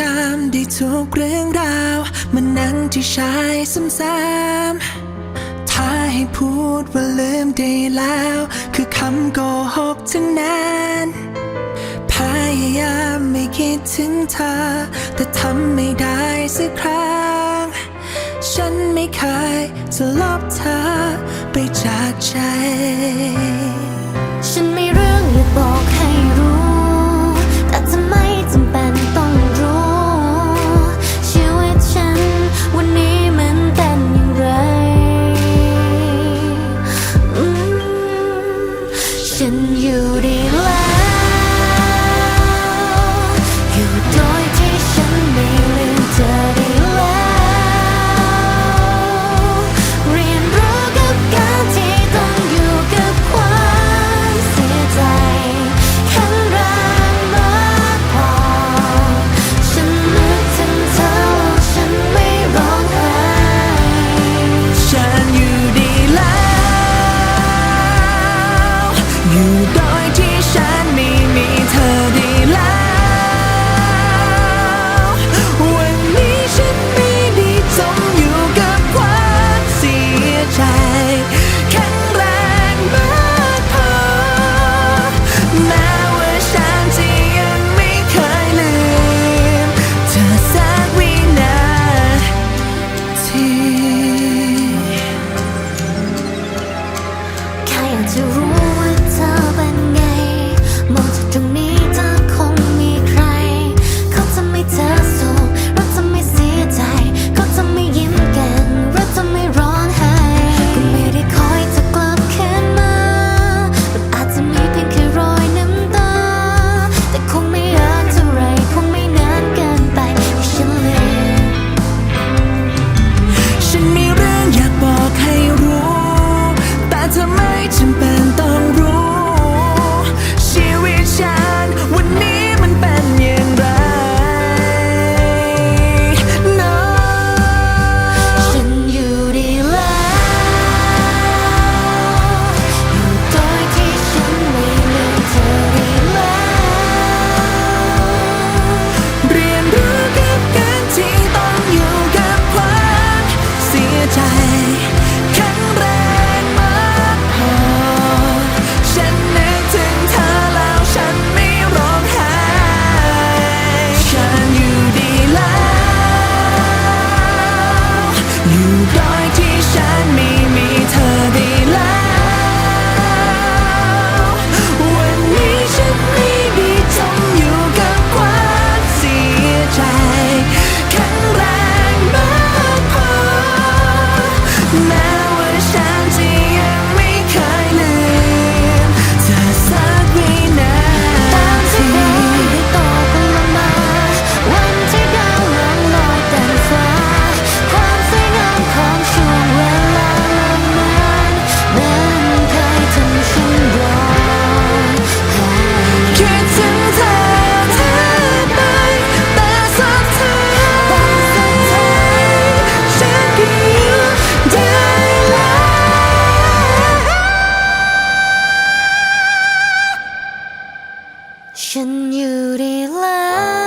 จำได้ทุกเรื่องราว มันนั้นที่ใช้ซ้ำๆถ้าให้พูดว่าลืมได้แล้ว คือคำโกหกทั้งนั้นพยายามไม่คิดถึงเธอ แต่ทำไม่ได้สักครั้ง ฉันไม่เคยจะลบเธอไปจากใจ to rule. ฉันอยู่ได้แล้ว